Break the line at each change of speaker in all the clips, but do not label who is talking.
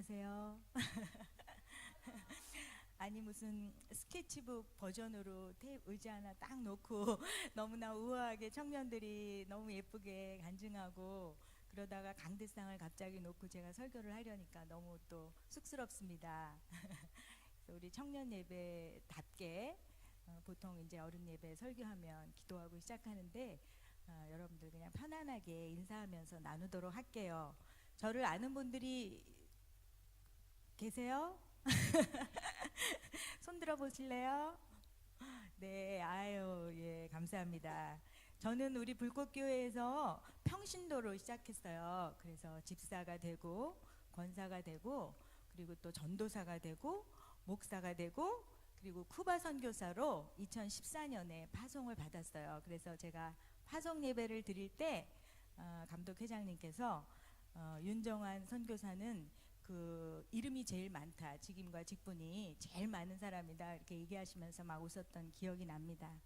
안녕하세요. 아니 무슨 스케치북 버전으로 테이프 의자 하나 딱 놓고 너무나 우아하게 청년들이 너무 예쁘게 간증하고 그러다가 강대상을 갑자기 놓고 제가 설교를 하려니까 너무 또 쑥스럽습니다. 우리 청년 예배답게 어, 보통 이제 어른 예배 설교하면 기도하고 시작하는데 어, 여러분들 그냥 편안하게 인사하면서 나누도록 할게요. 저를 아는 분들이 계세요? 손 들어 보실래요? 네, 아유, 예, 감사합니다. 저는 우리 불꽃교회에서 평신도로 시작했어요. 그래서 집사가 되고, 권사가 되고, 그리고 또 전도사가 되고, 목사가 되고, 그리고 쿠바 선교사로 2014년에 파송을 받았어요. 그래서 제가 파송 예배를 드릴 때 어, 감독 회장님께서 어, 윤정환 선교사는 그 이름이 제일 많다. 직임과 직분이 제일 많은 사람이다. 이렇게 얘기하시면서 막 웃었던 기억이 납니다.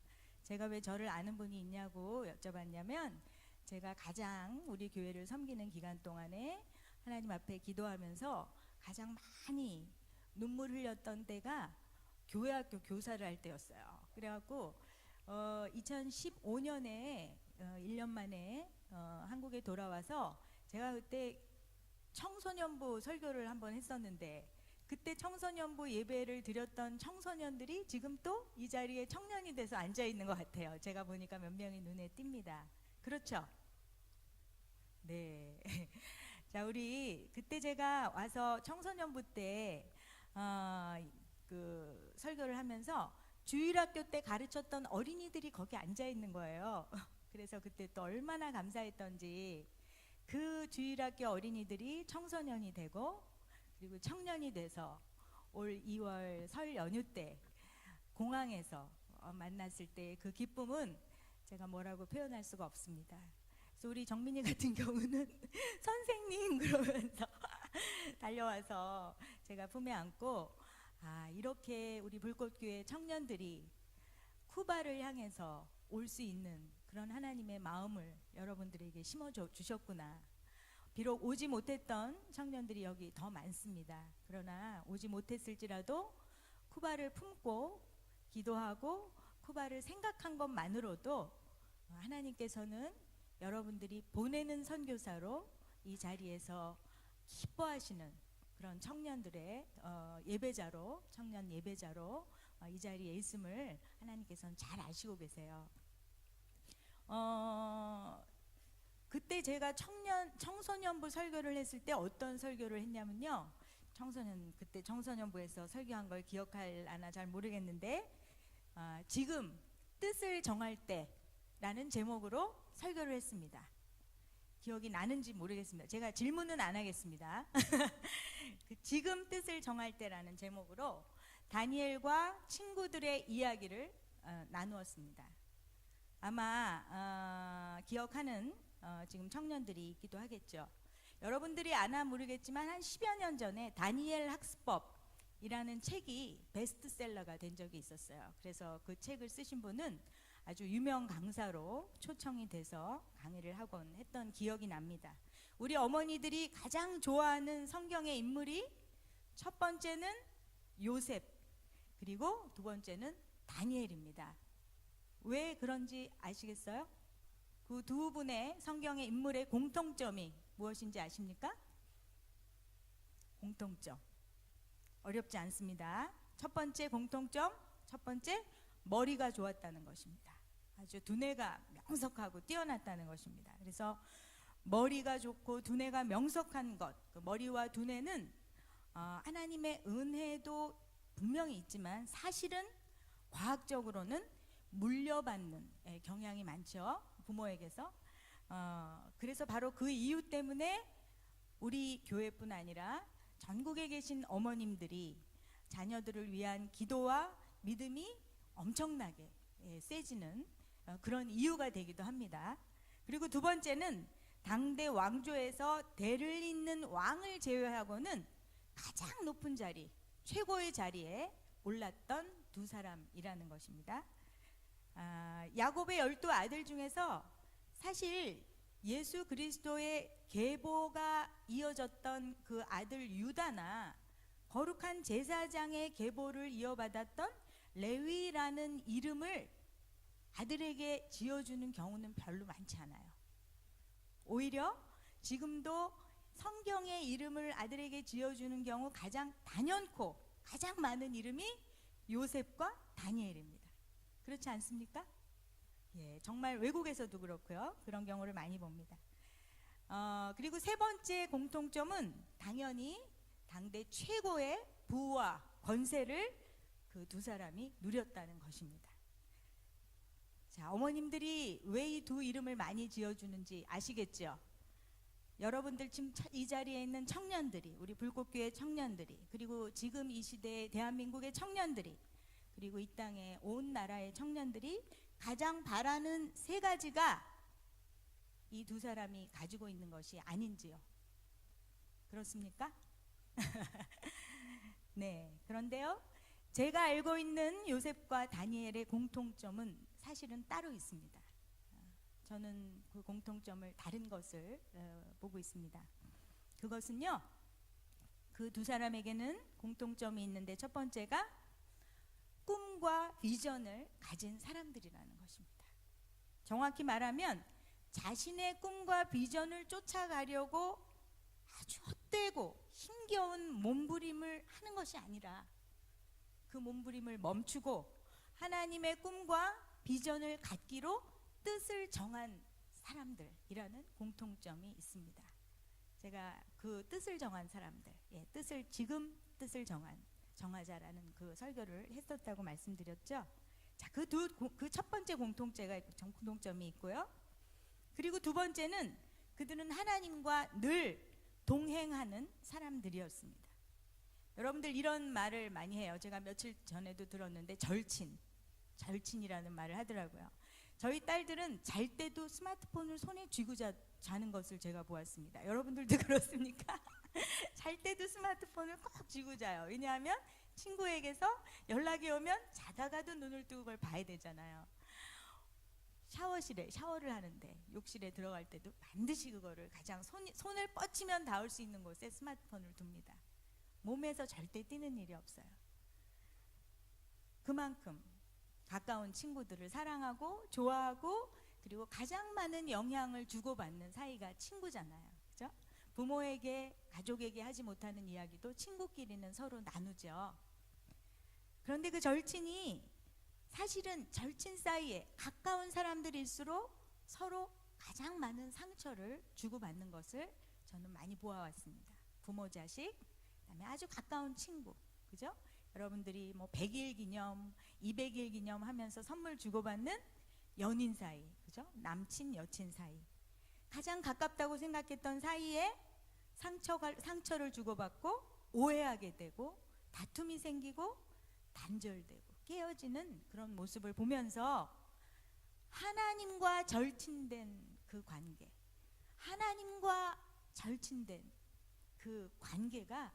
제가 왜 저를 아는 분이 있냐고 여쭤봤냐면 제가 가장 우리 교회를 섬기는 기간 동안에 하나님 앞에 기도하면서 가장 많이 눈물 흘렸던 때가 교회학교 교사를 할 때였어요. 그래갖고 어, 2015년에 어, 1년 만에 어, 한국에 돌아와서 제가 그때 청소년부 설교를 한번 했었는데 그때 청소년부 예배를 드렸던 청소년들이 지금 또 이 자리에 청년이 돼서 앉아 있는 것 같아요. 제가 보니까 몇 명이 눈에 띕니다. 그렇죠? 네. 자, 우리 그때 제가 와서 청소년부 때, 어, 그 설교를 하면서 주일학교 때 가르쳤던 어린이들이 거기 앉아 있는 거예요. 그래서 그때 또 얼마나 감사했던지 그 주일학교 어린이들이 청소년이 되고 그리고 청년이 돼서 올 2월 설 연휴 때 공항에서 어, 만났을 때 그 기쁨은 제가 뭐라고 표현할 수가 없습니다. 그래서 우리 정민이 같은 경우는 선생님 그러면서 달려와서 제가 품에 안고 아 이렇게 우리 불꽃교회 청년들이 쿠바를 향해서 올 수 있는 그런 하나님의 마음을 여러분들에게 심어 주셨구나. 비록 오지 못했던 청년들이 여기 더 많습니다. 그러나 오지 못했을지라도 쿠바를 품고 기도하고 쿠바를 생각한 것만으로도 하나님께서는 여러분들이 보내는 선교사로 이 자리에서 기뻐하시는 그런 청년들의 어, 예배자로 청년 예배자로 어, 이 자리에 있음을 하나님께서는 잘 아시고 계세요. 어, 그때 제가 청년 청소년부 설교를 했을 때 어떤 설교를 했냐면요. 청소년 그때 청소년부에서 설교한 걸 기억할 아나 잘 모르겠는데 아, 지금 뜻을 정할 때라는 제목으로 설교를 했습니다. 기억이 나는지 모르겠습니다. 제가 질문은 안 하겠습니다. 그 지금 뜻을 정할 때라는 제목으로 다니엘과 친구들의 이야기를 어, 나누었습니다. 아마 어, 기억하는 어, 지금 청년들이 있기도 하겠죠. 여러분들이 아나 모르겠지만 한 10여 년 전에 다니엘 학습법이라는 책이 베스트셀러가 된 적이 있었어요. 그래서 그 책을 쓰신 분은 아주 유명 강사로 초청이 돼서 강의를 하곤 했던 기억이 납니다. 우리 어머니들이 가장 좋아하는 성경의 인물이 첫 번째는 요셉, 그리고 두 번째는 다니엘입니다. 왜 그런지 아시겠어요? 그 두 분의 성경의 인물의 공통점이 무엇인지 아십니까? 공통점. 어렵지 않습니다. 첫 번째 공통점, 첫 번째 머리가 좋았다는 것입니다. 아주 두뇌가 명석하고 뛰어났다는 것입니다. 그래서 머리가 좋고 두뇌가 명석한 것, 그 머리와 두뇌는 어, 하나님의 은혜도 분명히 있지만 사실은 과학적으로는 물려받는 예, 경향이 많죠. 부모에게서. 어, 그래서 바로 그 이유 때문에 우리 교회뿐 아니라 전국에 계신 어머님들이 자녀들을 위한 기도와 믿음이 엄청나게 예, 세지는 어, 그런 이유가 되기도 합니다. 그리고 두 번째는 당대 왕조에서 대를 잇는 왕을 제외하고는 가장 높은 자리, 최고의 자리에 올랐던 두 사람이라는 것입니다. 아, 야곱의 열두 아들 중에서 사실 예수 그리스도의 계보가 이어졌던 그 아들 유다나 거룩한 제사장의 계보를 이어받았던 레위라는 이름을 아들에게 지어주는 경우는 별로 많지 않아요. 오히려 지금도 성경의 이름을 아들에게 지어주는 경우 가장 단연코 가장 많은 이름이 요셉과 다니엘입니다. 그렇지 않습니까? 예, 정말 외국에서도 그렇고요. 그런 경우를 많이 봅니다. 어, 그리고 세 번째 공통점은 당연히 당대 최고의 부와 권세를 그 두 사람이 누렸다는 것입니다. 자, 어머님들이 왜 이 두 이름을 많이 지어주는지 아시겠죠? 여러분들 지금 차- 이 자리에 있는 청년들이, 우리 불꽃교회 청년들이, 그리고 지금 이 시대의 대한민국의 청년들이, 그리고 이 땅의 온 나라의 청년들이 가장 바라는 세 가지가 이 두 사람이 가지고 있는 것이 아닌지요. 그렇습니까? 네. 그런데요. 제가 알고 있는 요셉과 다니엘의 공통점은 사실은 따로 있습니다. 어, 저는 그 공통점을 다른 것을 어, 보고 있습니다. 그것은요. 그 두 사람에게는 공통점이 있는데 첫 번째가 꿈과 비전을 가진 사람들이라는 것입니다. 정확히 말하면 자신의 꿈과 비전을 쫓아가려고 아주 헛되고 힘겨운 몸부림을 하는 것이 아니라 그 몸부림을 멈추고 하나님의 꿈과 비전을 갖기로 뜻을 정한 사람들이라는 공통점이 있습니다. 제가 그 뜻을 정한 사람들, 예, 뜻을 지금 뜻을 정한 정하자라는 그 설교를 했었다고 말씀드렸죠. 자, 그 두 그 첫 번째 공통제가 공통점이 있고요. 그리고 두 번째는 그들은 하나님과 늘 동행하는 사람들이었습니다. 여러분들 이런 말을 많이 해요. 제가 며칠 전에도 들었는데 절친, 절친이라는 말을 하더라고요. 저희 딸들은 잘 때도 스마트폰을 손에 쥐고 자, 자는 것을 제가 보았습니다. 여러분들도 그렇습니까? 잘 때도 스마트폰을 꼭 쥐고 자요. 왜냐하면 친구에게서 연락이 오면 자다가도 눈을 뜨고 그걸 봐야 되잖아요. 샤워실에 샤워를 하는데 욕실에 들어갈 때도 반드시 그거를 가장 손, 손을 뻗치면 닿을 수 있는 곳에 스마트폰을 둡니다. 몸에서 절대 뛰는 일이 없어요. 그만큼 가까운 친구들을 사랑하고 좋아하고 그리고 가장 많은 영향을 주고받는 사이가 친구잖아요. 그죠? 부모에게 가족에게 하지 못하는 이야기도 친구끼리는 서로 나누죠. 그런데 그 절친이 사실은 절친 사이에 가까운 사람들일수록 서로 가장 많은 상처를 주고받는 것을 저는 많이 보아왔습니다. 부모 자식, 그다음에 아주 가까운 친구, 그죠? 여러분들이 뭐 100일 기념, 200일 기념 하면서 선물 주고받는 연인 사이, 그죠? 남친, 여친 사이. 가장 가깝다고 생각했던 사이에 상처가, 상처를 주고받고 오해하게 되고 다툼이 생기고 단절되고 깨어지는 그런 모습을 보면서 하나님과 절친된 그 관계, 하나님과 절친된 그 관계가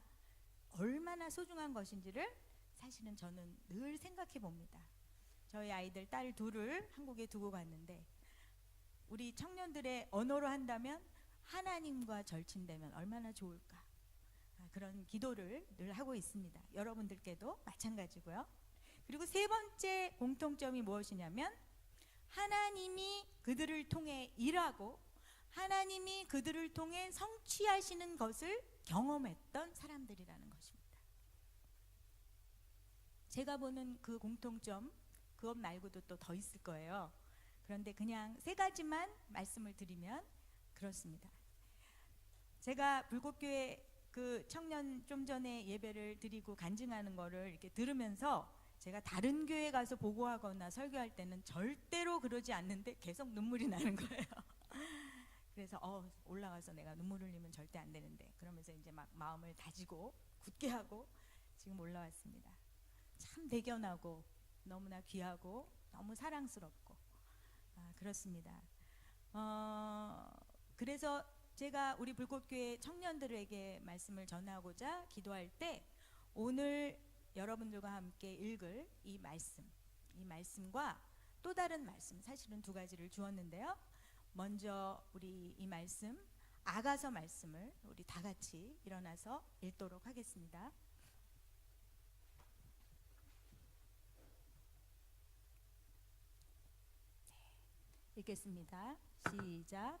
얼마나 소중한 것인지를 사실은 저는 늘 생각해 봅니다. 저희 아이들 딸 둘을 한국에 두고 갔는데 우리 청년들의 언어로 한다면 하나님과 절친되면 얼마나 좋을까 아, 그런 기도를 늘 하고 있습니다. 여러분들께도 마찬가지고요. 그리고 세 번째 공통점이 무엇이냐면 하나님이 그들을 통해 일하고 하나님이 그들을 통해 성취하시는 것을 경험했던 사람들이라는 것입니다. 제가 보는 그 공통점 그것 말고도 또 더 있을 거예요. 그런데 그냥 세 가지만 말씀을 드리면 그렇습니다. 제가 불꽃교회 그 청년 좀 전에 예배를 드리고 간증하는 거를 이렇게 들으면서 제가 다른 교회 가서 보고하거나 설교할 때는 절대로 그러지 않는데 계속 눈물이 나는 거예요. 그래서 어 올라가서 내가 눈물 흘리면 절대 안 되는데 그러면서 이제 막 마음을 다지고 굳게 하고 지금 올라왔습니다. 참 대견하고 너무나 귀하고 너무 사랑스럽고 아, 그렇습니다. 어, 그래서 제가 우리 불꽃교회 청년들에게 말씀을 전하고자 기도할 때 오늘 여러분들과 함께 읽을 이 말씀, 이 말씀과 또 다른 말씀, 사실은 두 가지를 주었는데요. 먼저 우리 이 말씀 아가서 말씀을 우리 다 같이 일어나서 읽도록 하겠습니다. 네, 읽겠습니다. 시작.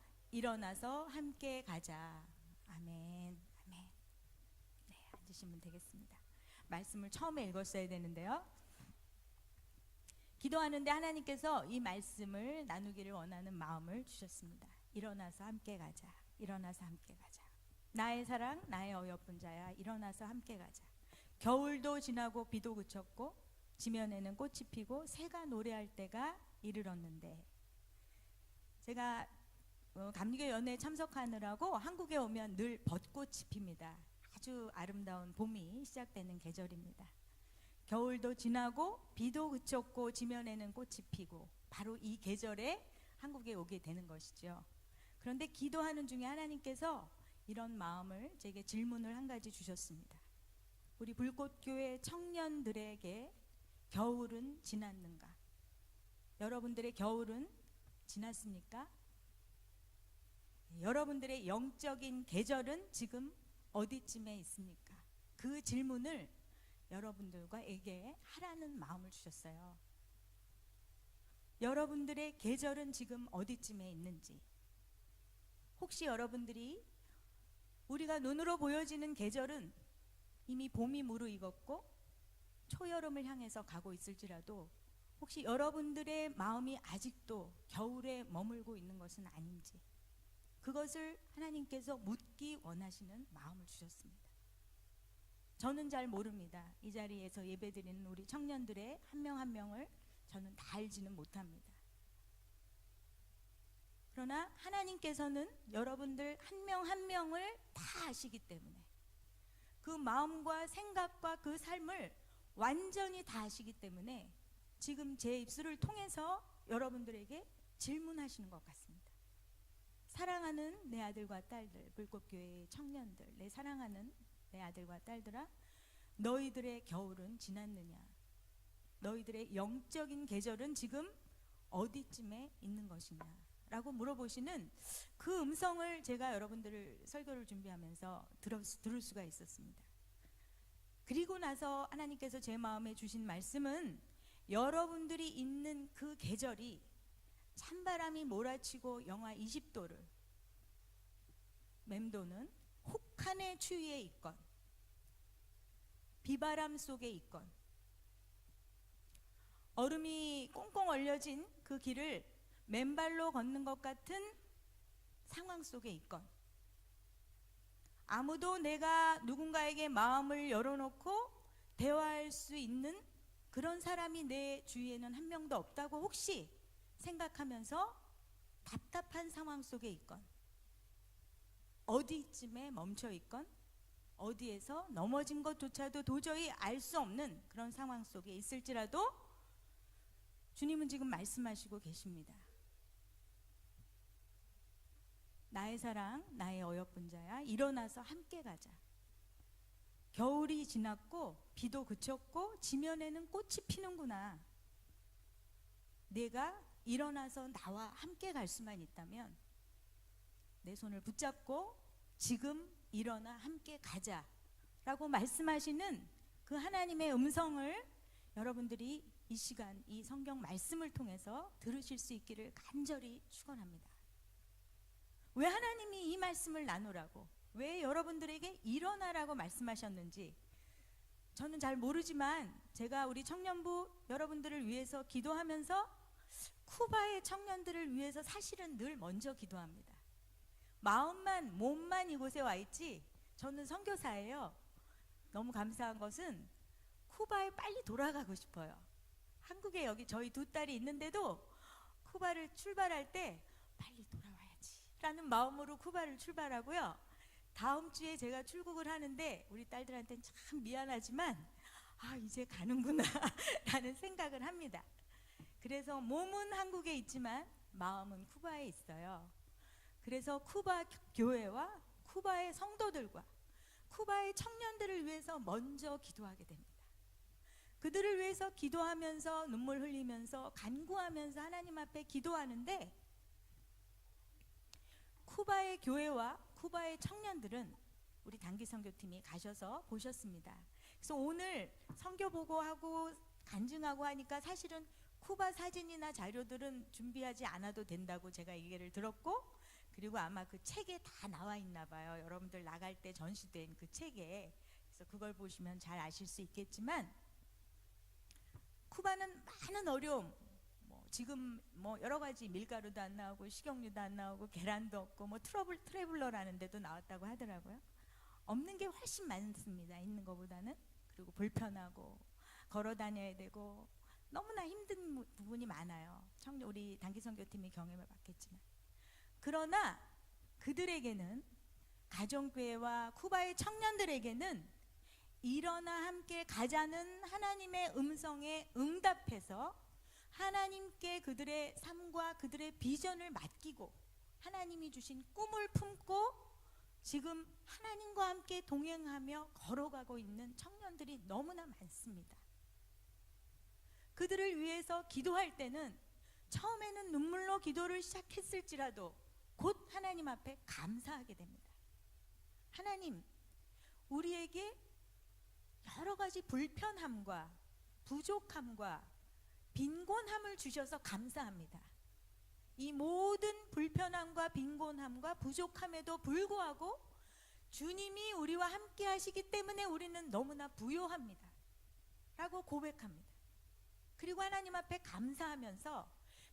일어나서 함께 가자. 아멘. 아멘. 네, 앉으시면 되겠습니다. 말씀을 처음에 읽었어야 되는데요. 기도하는데 하나님께서 이 말씀을 나누기를 원하는 마음을 주셨습니다. 일어나서 함께 가자. 일어나서 함께 가자. 나의 사랑, 나의 어여쁜 자야. 일어나서 함께 가자. 겨울도 지나고 비도 그쳤고 지면에는 꽃이 피고 새가 노래할 때가 이르렀는데 제가 어, 감리교 연회에 참석하느라고 한국에 오면 늘 벚꽃이 핍니다. 아주 아름다운 봄이 시작되는 계절입니다. 겨울도 지나고 비도 그쳤고 지면에는 꽃이 피고 바로 이 계절에 한국에 오게 되는 것이죠. 그런데 기도하는 중에 하나님께서 이런 마음을 제게 질문을 한 가지 주셨습니다. 우리 불꽃교회 청년들에게 겨울은 지났는가? 여러분들의 겨울은 지났습니까? 여러분들의 영적인 계절은 지금 어디쯤에 있습니까? 그 질문을 여러분들과에게 하라는 마음을 주셨어요. 여러분들의 계절은 지금 어디쯤에 있는지. 혹시 여러분들이 우리가 눈으로 보여지는 계절은 이미 봄이 무르익었고 초여름을 향해서 가고 있을지라도 혹시 여러분들의 마음이 아직도 겨울에 머물고 있는 것은 아닌지 그것을 하나님께서 묻기 원하시는 마음을 주셨습니다. 저는 잘 모릅니다. 이 자리에서 예배드리는 우리 청년들의 한 명 한 명을 저는 다 알지는 못합니다. 그러나 하나님께서는 여러분들 한 명한 명을 다 아시기 때문에 그 마음과 생각과 그 삶을 완전히 다 아시기 때문에 지금 제 입술을 통해서 여러분들에게 질문하시는 것 같습니다. 사랑하는 내 아들과 딸들, 불꽃교회의 청년들, 내 사랑하는 내 아들과 딸들아, 너희들의 겨울은 지났느냐? 너희들의 영적인 계절은 지금 어디쯤에 있는 것이냐? 라고 물어보시는 그 음성을 제가 여러분들을 설교를 준비하면서 들을, 들을 수가 있었습니다. 그리고 나서 하나님께서 제 마음에 주신 말씀은 여러분들이 있는 그 계절이 찬바람이 몰아치고 영하 20도를 맴도는 혹한의 추위에 있건 비바람 속에 있건. 얼음이 꽁꽁 얼려진 그 길을 맨발로 걷는 것 같은 상황 속에 있건 아무도 내가 누군가에게 마음을 열어놓고 대화할 수 있는 그런 사람이 내 주위에는 한 명도 없다고 혹시 생각하면서 답답한 상황 속에 있건 어디쯤에 멈춰 있건 어디에서 넘어진 것조차도 도저히 알 수 없는 그런 상황 속에 있을지라도 주님은 지금 말씀하시고 계십니다. 나의 사랑, 나의 어여쁜 자야, 일어나서 함께 가자. 겨울이 지났고 비도 그쳤고 지면에는 꽃이 피는구나. 내가 일어나서 나와 함께 갈 수만 있다면 내 손을 붙잡고 지금 일어나 함께 가자 라고 말씀하시는 그 하나님의 음성을 여러분들이 이 시간 이 성경 말씀을 통해서 들으실 수 있기를 간절히 축원합니다. 왜 하나님이 이 말씀을 나누라고 왜 여러분들에게 일어나라고 말씀하셨는지 저는 잘 모르지만 제가 우리 청년부 여러분들을 위해서 기도하면서 쿠바의 청년들을 위해서 사실은 늘 먼저 기도합니다. 마음만 몸만 이곳에 와 있지 저는 선교사예요. 너무 감사한 것은 쿠바에 빨리 돌아가고 싶어요. 한국에 여기 저희 두 딸이 있는데도 쿠바를 출발할 때 빨리 돌아와야 돼. 라는 마음으로 쿠바를 출발하고요. 다음 주에 제가 출국을 하는데 우리 딸들한테는 참 미안하지만 아 이제 가는구나 라는 생각을 합니다. 그래서 몸은 한국에 있지만 마음은 쿠바에 있어요. 그래서 쿠바 교회와 쿠바의 성도들과 쿠바의 청년들을 위해서 먼저 기도하게 됩니다. 그들을 위해서 기도하면서 눈물 흘리면서 간구하면서 하나님 앞에 기도하는데 쿠바의 교회와 쿠바의 청년들은 우리 단기 선교팀이 가셔서 보셨습니다. 그래서 오늘 선교 보고하고 간증하고 하니까 사실은 쿠바 사진이나 자료들은 준비하지 않아도 된다고 제가 얘기를 들었고 그리고 아마 그 책에 다 나와 있나 봐요. 여러분들 나갈 때 전시된 그 책에 그래서 그걸 보시면 잘 아실 수 있겠지만 쿠바는 많은 어려움 뭐 지금 뭐 여러 가지 밀가루도 안 나오고 식용유도 안 나오고 계란도 없고 뭐 트러블 트래블러라는 데도 나왔다고 하더라고요. 없는 게 훨씬 많습니다. 있는 것보다는 그리고 불편하고 걸어 다녀야 되고 너무나 힘든 부- 부분이 많아요. 청 우리 단기 선교팀이 경험을 받겠지만 그러나 그들에게는 가정교회와 쿠바의 청년들에게는 일어나 함께 가자는 하나님의 음성에 응답해서 하나님께 그들의 삶과 그들의 비전을 맡기고 하나님이 주신 꿈을 품고 지금 하나님과 함께 동행하며 걸어가고 있는 청년들이 너무나 많습니다. 그들을 위해서 기도할 때는 처음에는 눈물로 기도를 시작했을지라도 곧 하나님 앞에 감사하게 됩니다. 하나님, 우리에게 여러 가지 불편함과 부족함과 빈곤함을 주셔서 감사합니다. 이 모든 불편함과 빈곤함과 부족함에도 불구하고 주님이 우리와 함께 하시기 때문에 우리는 너무나 부요합니다. 라고 고백합니다. 그리고 하나님 앞에 감사하면서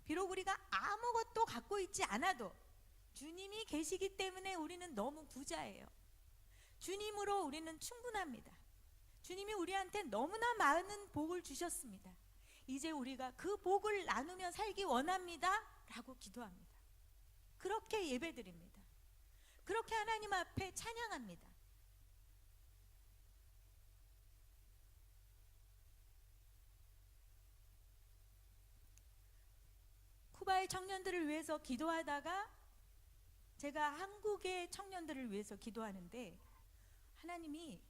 비록 우리가 아무것도 갖고 있지 않아도 주님이 계시기 때문에 우리는 너무 부자예요. 주님으로 우리는 충분합니다. 주님이 우리한테 너무나 많은 복을 주셨습니다. 이제 우리가 그 복을 나누며 살기 원합니다. 라고 기도합니다. 그렇게 예배 드립니다. 그렇게 하나님 앞에 찬양합니다. 쿠바의 청년들을 위해서 기도하다가 제가 한국의 청년들을 위해서 기도하는데 하나님이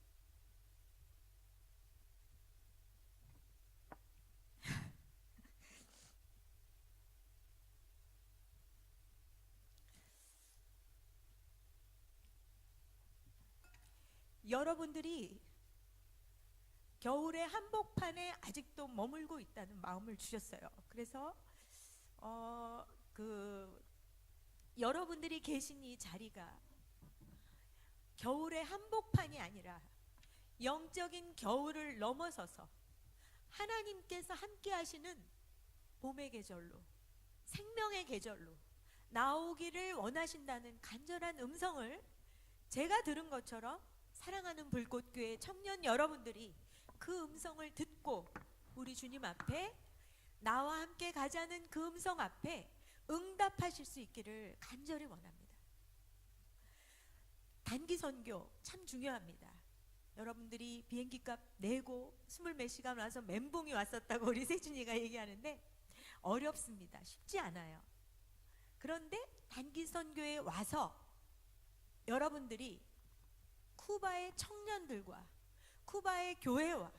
여러분들이 겨울의 한복판에 아직도 머물고 있다는 마음을 주셨어요. 그래서 어, 그 여러분들이 계신 이 자리가 겨울의 한복판이 아니라 영적인 겨울을 넘어서서 하나님께서 함께 하시는 봄의 계절로 생명의 계절로 나오기를 원하신다는 간절한 음성을 제가 들은 것처럼 사랑하는 불꽃교회 청년 여러분들이 그 음성을 듣고 우리 주님 앞에 나와 함께 가자는 그 음성 앞에 응답하실 수 있기를 간절히 원합니다. 단기 선교 참 중요합니다. 여러분들이 비행기 값 내고 스물 몇 시간 와서 멘붕이 왔었다고 우리 세준이가 얘기하는데 어렵습니다. 쉽지 않아요. 그런데 단기 선교에 와서 여러분들이 쿠바의 청년들과 쿠바의 교회와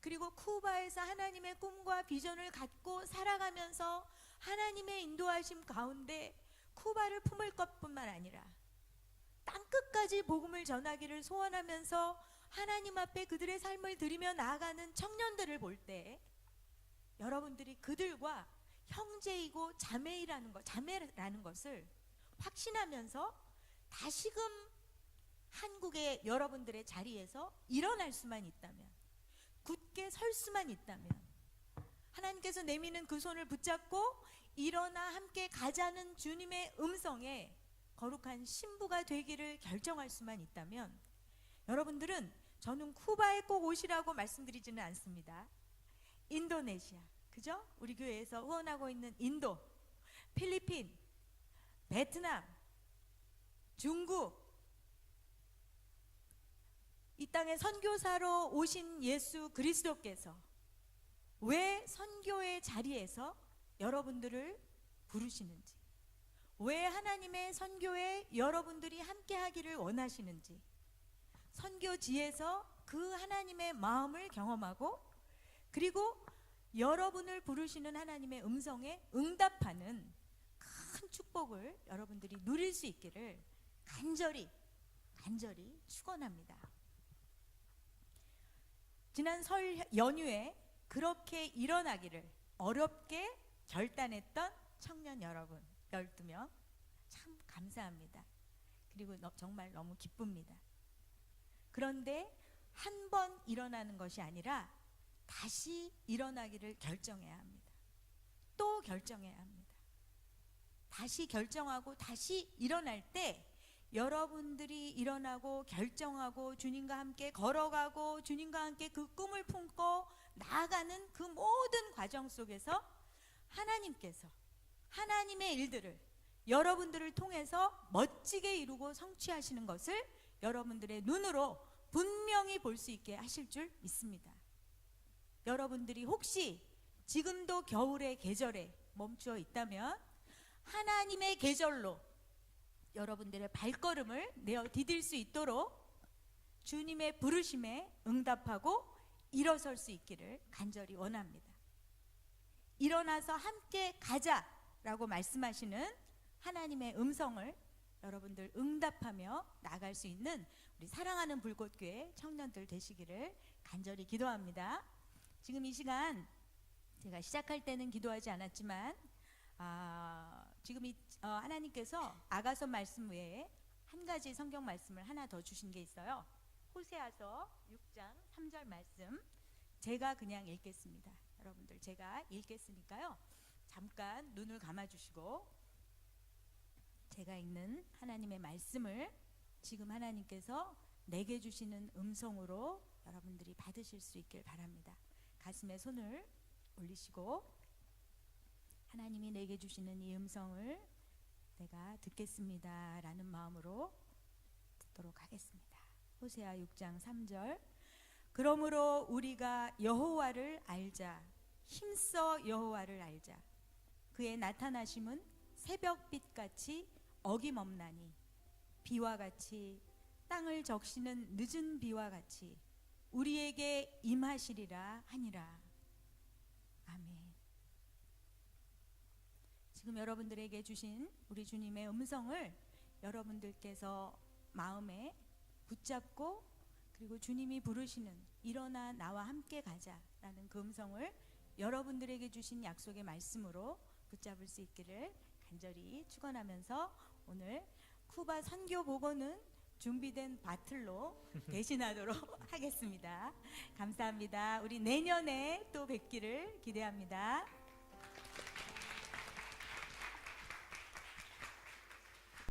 그리고 쿠바에서 하나님의 꿈과 비전을 갖고 살아가면서 하나님의 인도하심 가운데 쿠바를 품을 것뿐만 아니라 땅 끝까지 복음을 전하기를 소원하면서 하나님 앞에 그들의 삶을 드리며 나아가는 청년들을 볼 때 여러분들이 그들과 형제이고 자매이라는 것, 자매라는 것을 확신하면서 다시금 한국의 여러분들의 자리에서 일어날 수만 있다면 굳게 설 수만 있다면 하나님께서 내미는 그 손을 붙잡고 일어나 함께 가자는 주님의 음성에 거룩한 신부가 되기를 결정할 수만 있다면 여러분들은 저는 쿠바에 꼭 오시라고 말씀드리지는 않습니다. 인도네시아, 그죠? 우리 교회에서 후원하고 있는 인도, 필리핀, 베트남, 중국 이 땅에 선교사로 오신 예수 그리스도께서 왜 선교의 자리에서 여러분들을 부르시는지 왜 하나님의 선교에 여러분들이 함께 하기를 원하시는지 선교지에서 그 하나님의 마음을 경험하고 그리고 여러분을 부르시는 하나님의 음성에 응답하는 큰 축복을 여러분들이 누릴 수 있기를 간절히 간절히 축원합니다. 지난 설 연휴에 그렇게 일어나기를 어렵게 결단했던 청년 여러분 12명 참 감사합니다. 그리고 너- 정말 너무 기쁩니다. 그런데 한 번 일어나는 것이 아니라 다시 일어나기를 결정해야 합니다. 또 결정해야 합니다. 다시 결정하고 다시 일어날 때 여러분들이 일어나고 결정하고 주님과 함께 걸어가고 주님과 함께 그 꿈을 품고 나아가는 그 모든 과정 속에서 하나님께서 하나님의 일들을 여러분들을 통해서 멋지게 이루고 성취하시는 것을 여러분들의 눈으로 분명히 볼 수 있게 하실 줄 믿습니다. 여러분들이 혹시 지금도 겨울의 계절에 멈추어 있다면 하나님의 계절로 여러분들의 발걸음을 내어 디딜 수 있도록 주님의 부르심에 응답하고 일어설 수 있기를 간절히 원합니다. 일어나서 함께 가자라고 말씀하시는 하나님의 음성을 여러분들 응답하며 나갈 수 있는 우리 사랑하는 불꽃교회 청년들 되시기를 간절히 기도합니다. 지금 이 시간 제가 시작할 때는 기도하지 않았지만 아, 지금 이 어, 하나님께서 아가서 말씀 외에 한 가지 성경 말씀을 하나 더 주신 게 있어요. 호세아서 6장 3절 말씀 제가 그냥 읽겠습니다. 여러분들 제가 읽겠으니까요. 잠깐 눈을 감아 주시고 제가 읽는 하나님의 말씀을 지금 하나님께서 내게 주시는 음성으로 여러분들이 받으실 수 있길 바랍니다. 가슴에 손을 올리시고 하나님이 내게 주시는 이 음성을 내가 듣겠습니다 라는 마음으로 듣도록 하겠습니다. 호세아 6장 3절 그러므로 우리가 여호와를 알자 힘써 여호와를 알자 그의 나타나심은 새벽빛 같이 어김없나니 비와 같이 땅을 적시는 늦은 비와 같이 우리에게 임하시리라 하니라 아멘. 지금 여러분들에게 주신 우리 주님의 음성을 여러분들께서 마음에 붙잡고 그리고 주님이 부르시는 일어나 나와 함께 가자라는 그 음성을 여러분들에게 주신 약속의 말씀으로 붙잡을 수 있기를 간절히 축원하면서 오늘 쿠바 선교 보고는 준비된 바틀로 대신하도록 하겠습니다. 감사합니다. 우리 내년에 또 뵙기를 기대합니다.